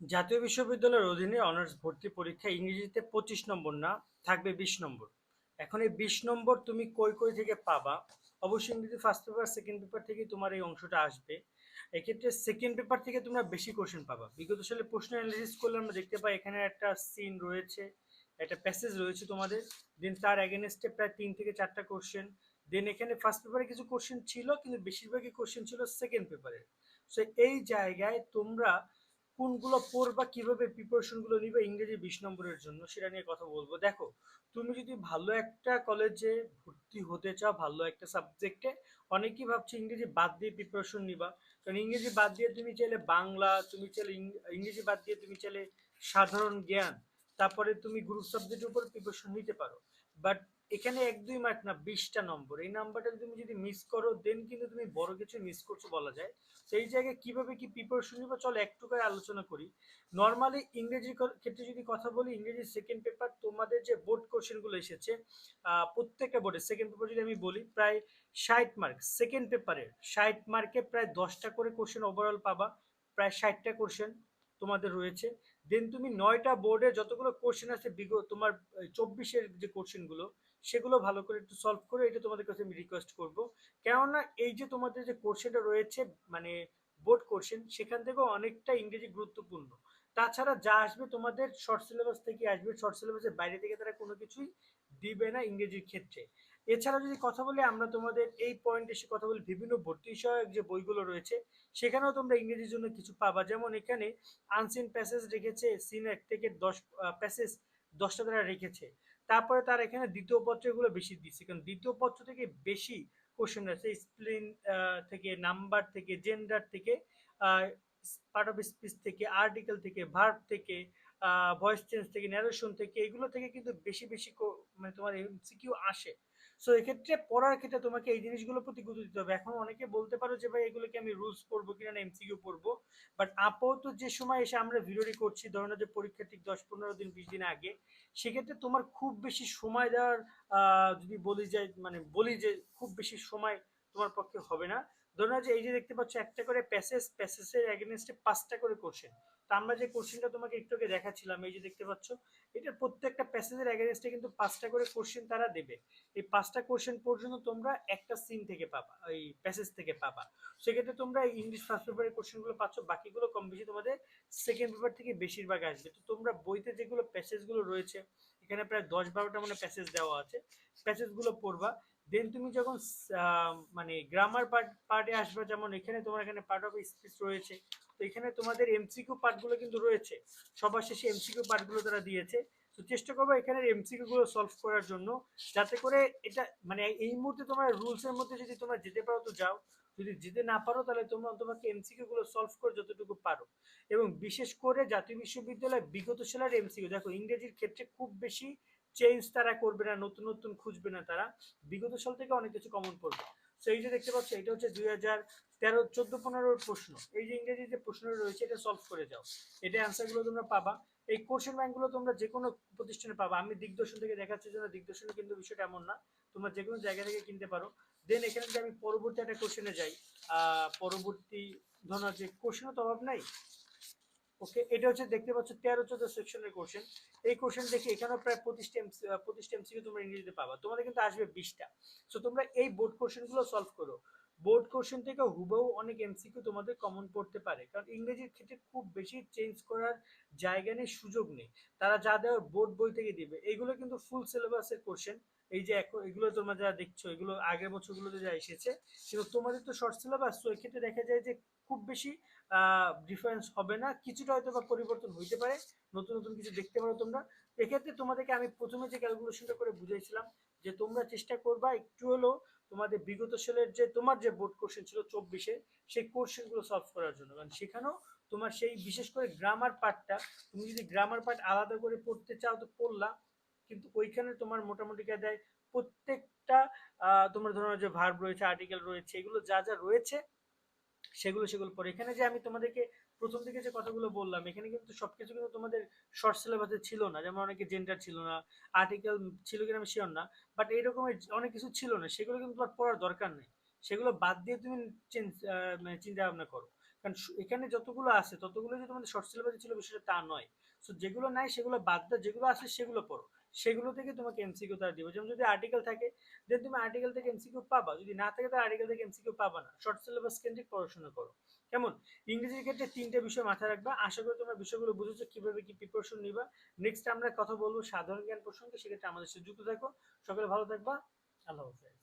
জাতীয় বিশ্ববিদ্যালয়ের অধীনে অনার্স ভর্তি পরীক্ষা ইংরেজিতে পঁচিশ নম্বর না, থাকবে বিশ নম্বর। এখন এই বিশ নম্বর তুমি কই কই থেকে পাবা? অবশ্যই ইংরেজি ফার্স্ট পেপার সেকেন্ড পেপার থেকে তোমার এই অংশটা আসবে। এক্ষেত্রে সেকেন্ড পেপার থেকে তোমরা বেশি কোশ্চেন পাবা। বিগত সালে প্রশ্ন অ্যানালিসিস করলে আমরা দেখতে পাই এখানে একটা সিন রয়েছে, একটা প্যাসেজ রয়েছে তোমাদের। দেন তার অ্যাগেনস্টে প্রায় তিন থেকে চারটা কোশ্চেন দেন এখানে ফার্স্ট পেপারে কিছু কোশ্চেন ছিল, কিন্তু বেশিরভাগই কোশ্চেন ছিল সেকেন্ড পেপারের সো এই জায়গায় তোমরা কোনগুলো পড়বা, কীভাবে প্রিপারেশনগুলো নিবে ইংরেজি বিশ নম্বরের জন্য সেটা নিয়ে কথা বলব। দেখো, তুমি যদি ভালো একটা কলেজে ভর্তি হতে চাও, ভালো একটা সাবজেক্টে অনেকেই ভাবছে ইংরেজি বাদ দিয়ে প্রিপারেশন নিবা। কারণ ইংরেজি বাদ দিয়ে তুমি চাইলে বাংলা, তুমি চাইলে ইংরেজি বাদ দিয়ে তুমি চাইলে সাধারণ জ্ঞান, তারপরে তুমি গ্রুপ সাবজেক্টের উপর প্রিপারেশন নিতে পারো। বাট এখানে এক দুই মার্ক না, বিশটা নম্বর এই নাম্বারটা তুমি যদি মিস করো দেন কিন্তু তুমি বড় কিছু মিস করছ বলা যায়। সেই জায়গায় কীভাবে কি প্রিপারেশন নিবো? চলো একটু করে আলোচনা করি। নর্মালি ইংরেজির ক- ক্ষেত্রে যদি কথা বলি, ইংরেজি সেকেন্ড পেপার তোমাদের যে বোর্ড কোশ্চেনগুলো এসেছে প্রত্যেকটা বোর্ডে সেকেন্ড পেপার যদি আমি বলি, প্রায় ষাট মার্ক সেকেন্ড পেপারের ষাট মার্কে প্রায় দশটা করে কোশ্চেন ওভারঅল পাবা। প্রায় ষাটটা কোশ্চেন তোমাদের রয়েছে। দেন তুমি নয়টা বোর্ডে যতগুলো কোশ্চেন আছে বিগত তোমার চব্বিশের যে কোশ্চেনগুলো সেগুলো ভালো করে একটু সলভ করে এটা তোমাদের কাছে আমি রিকোয়েস্ট করব। কেননা এই যে তোমাদের যে কোশ্চেনটা রয়েছে মানে বোর্ড কোশ্চেন সেখান থেকেও অনেকটা ইংরেজি গুরুত্বপূর্ণ। তাছাড়া যা আসবে তোমাদের শর্ট সিলেবাস থেকে আসবে শর্ট সিলেবাসের বাইরে থেকে তারা কোনো কিছুই দিবে না ইংরেজির ক্ষেত্রে। এছাড়া যদি কথা বলি, আমরা তোমাদের এই পয়েন্টে এসে কথা বলি বিভিন্ন ভর্তি বিষয়ক যে বইগুলো রয়েছে, সেখানেও তোমরা ইংরেজির জন্য কিছু পাবা। যেমন এখানে আনসিন প্যাসেজ রেখেছে সিন এক থেকে দশ প্যাসেজ দশটা তারা রেখেছে। তারপরে তার এখানে দ্বিতীয় পত্রগুলো বেশি দিচ্ছে, কারণ দ্বিতীয় পত্র থেকে বেশি কোশ্চেন আছে স্প্লিন থেকে নাম্বার থেকে জেন্ডার থেকে পার্ট অফ স্পিচ থেকে আর্টিকেল থেকে ভার্ব থেকে ভয়েস চেঞ্জ থেকে ন্যারেশন থেকে, এগুলো থেকে কিন্তু বেশি বেশি মানে তোমার এমসিকিউ আসে। সো এক্ষেত্রে পড়ার ক্ষেত্রে তোমাকে এই জিনিসগুলোর প্রতি গুরুত্ব দিতে হবে। এখন অনেকে বলতে পারো যে, ভাই, এগুলোকে আমি রুলস পড়ব কিনা না এমসিকিউ পড়ব? বাট আপাতত যে সময় এসে আমরা ভিডিওটি করছি, ধরো যে পরীক্ষা ঠিক দশ, পনেরো দিন, বিশ দিন আগে, সেক্ষেত্রে তোমার খুব বেশি সময় দেওয়ার যদি বলি যে মানে বলি যে, খুব বেশি সময় তোমার পক্ষে হবে না। ধরো যে এই যে দেখতে পাচ্ছ, একটা করে প্যাসেজ প্যাসেজের এগেনস্টে পাঁচটা করে কোশ্চেন তো আমরা যে কোশ্চেনটা তোমাকে একটু আগে দেখাচ্ছিলাম, এই যে দেখতে পাচ্ছ এটার প্রত্যেকটা প্যাসেজের এগেনস্টে কিন্তু পাঁচটা করে কোশ্চেন তারা দেবে। এই পাঁচটা কোশ্চেন পর্যন্ত তোমরা একটা সিন থেকে পাবা, এই প্যাসেজ থেকে পাবা। সেক্ষেত্রে তোমরা ইংলিশ ফার্স্ট পেপারের কোশ্চেনগুলো পাচ্ছ, বাকিগুলো কম বেশি তোমাদের সেকেন্ড পেপার থেকে বেশিরভাগ আসবে। তো তোমরা বইতে যেগুলো প্যাসেজগুলো রয়েছে, এখানে প্রায় দশ বারোটা মানে প্যাসেজ দেওয়া আছে। প্যাসেজগুলো পড়বা। দেন তুমি যখন মানে গ্রামার পার্ট পার্টে আসবে, যেমন এখানে তোমার এখানে পার্ট অফ স্পিচ রয়েছে, তো এখানে তোমাদের এমসিকিউ পার্টগুলো কিন্তু রয়েছে। সবার শেষে এমসিকিউ পার্টগুলো তারা দিয়েছে। তো চেষ্টা করব এখানে এমসিকিউ গুলো সলভ করার জন্য, যাতে করে এটা মানে এই মুহূর্তে তোমার রুলসের মধ্যে যদি তোমরা যেতে পারো তো যাও। যদি যেতে না পারো তাহলে তোমরা, তোমাকে এমসিকিউ গুলো সলভ করে যতটুকু পারো। এবং বিশেষ করে জাতীয় বিশ্ববিদ্যালয় বিগত সালের এমসিকিউ দেখো ইংরেজির ক্ষেত্রে খুব বেশি চেঞ্জ তারা করবে না, নতুন নতুন খুঁজবে না তারা। বিগত সাল থেকে অনেক কিছু কমন পড়বে তো এই যে দেখতে পাচ্ছ, এটা হচ্ছে দুই হাজার তেরো, চোদ্দ, পনেরোর প্রশ্ন। এই যে ইংরেজি যে প্রশ্ন রয়েছে, এটা সলভ করে যাও। এটা অ্যান্সারগুলো তোমরা পাবা। এই কোশ্চেন ব্যাংকগুলো তোমরা যে কোনো প্রতিষ্ঠানে পাবা। আমি দিগদর্শন থেকে দেখাচ্ছি জন্য দিগদর্শনে কিন্তু বিষয়টা এমন না। তোমরা যে কোনো জায়গা থেকে কিনতে পারো। দেন এখানে যদি আমি পরবর্তী একটা কোশ্চেনে যাই পরবর্তী ধরো যে কোশ্চেনও তো অভাব নাই। ওকে এটা হচ্ছে দেখতে পাচ্ছ তেরো, চোদ্দ সেকশনের কোশ্চেন এই কোশ্চেন দেখে এখানেও প্রায় পঁচিশটা পঁচিশটা এমসিকিউ তোমরা ইংরেজিতে পাবা। তোমাদের কিন্তু আসবে বিশটা। সো তোমরা এই বোর্ড কোশ্চেনগুলো সলভ করো। বোর্ড কোশ্চেন থেকে হুবহু অনেক এমসিকিউ তোমাদের কমন পড়তে পারে। কারণ ইংরেজির ক্ষেত্রে খুব বেশি চেঞ্জ করার জায়গা নেই, সুযোগ নেই। তারা যা দেওয়ার বোর্ড বই থেকে দিবে। এইগুলো কিন্তু ফুল সিলেবাসের কোশ্চেন এই যে এগুলো তোমরা যা দেখছ, এগুলো আগের বছরগুলোতে যা এসেছে, কিন্তু তোমাদের তো শর্ট সিলেবাস তো এক্ষেত্রে দেখা যায় যে খুব বেশি ডিফারেন্স হবে না। কিছুটা হয়তো বা পরিবর্তন হইতে পারে। নতুন নতুন কিছু দেখতে পারো তোমরা। এক্ষেত্রে তোমাদেরকে আমি প্রথমে যে ক্যালকুলেশনটা করে বুঝাইছিলাম, যে তোমরা চেষ্টা করবা একটু হলেও তোমাদের বিগত সেলের যে তোমার যে বোর্ড কোশ্চেন ছিল চব্বিশে, সেই কোশ্চেনগুলো সলভ করার জন্য। কারণ সেখানেও তোমার সেই বিশেষ করে গ্রামার পার্টটা তুমি যদি গ্রামার পার্ট আলাদা করে পড়তে চাও তো পড়লা, কিন্তু ওইখানে তোমার মোটামুটি কে দেয়? প্রত্যেকটা তোমার ধরো যে ভার্ব রয়েছে আর্টিকেল রয়েছে, এগুলো যা যা রয়েছে সেগুলো সেগুলো পরে। এখানে যে আমি তোমাদেরকে প্রথম দিকে যে কথাগুলো বললাম, এখানে কিন্তু সবকিছু কিন্তু তোমাদের শর্ট সিলেবাসে ছিল না। যেমন অনেকে জেন্ডার ছিল না আর্টিকেল ছিল কিনা আমি শিওর না বাট এইরকমের অনেক কিছু ছিল না। সেগুলো কিন্তু তোমার পড়ার দরকার নেই। সেগুলো বাদ দিয়ে তুমি মানে চিন্তা ভাবনা করো। কারণ এখানে যতগুলো আছে, ততগুলো যে তোমাদের শর্ট সিলেবাসে ছিল, বিষয়টা তা নয়। সো যেগুলো নাই, সেগুলো বাদ দাও, যেগুলো আছে, সেগুলো পড়ো। সেগুলো থেকে তোমাকে এমসিকিউ তারা দিবে। যেমন যদি আর্টিকেল থাকে দেন তুমি আর্টিকেল থেকে এমসিকিউ পাবা। যদি না থাকে, তাহলে আর্টিকেল থেকে এমসিকিউ পাবা না। শর্ট সিলেবাস কেন্দ্রিক পড়াশোনা করো। কেমন? ইংরেজির ক্ষেত্রে তিনটা বিষয় মাথায় রাখবা। আশা করি তোমরা বিষয়গুলো বুঝেছ, কীভাবে কি প্রিপারেশন নিবা। নেক্সট আমরা কথা বলব সাধারণ জ্ঞান প্রসঙ্গে। সেক্ষেত্রে আমাদের সাথে যুক্ত থাকো। সকলে ভালো থাকবা। আল্লাহ হাফেজ।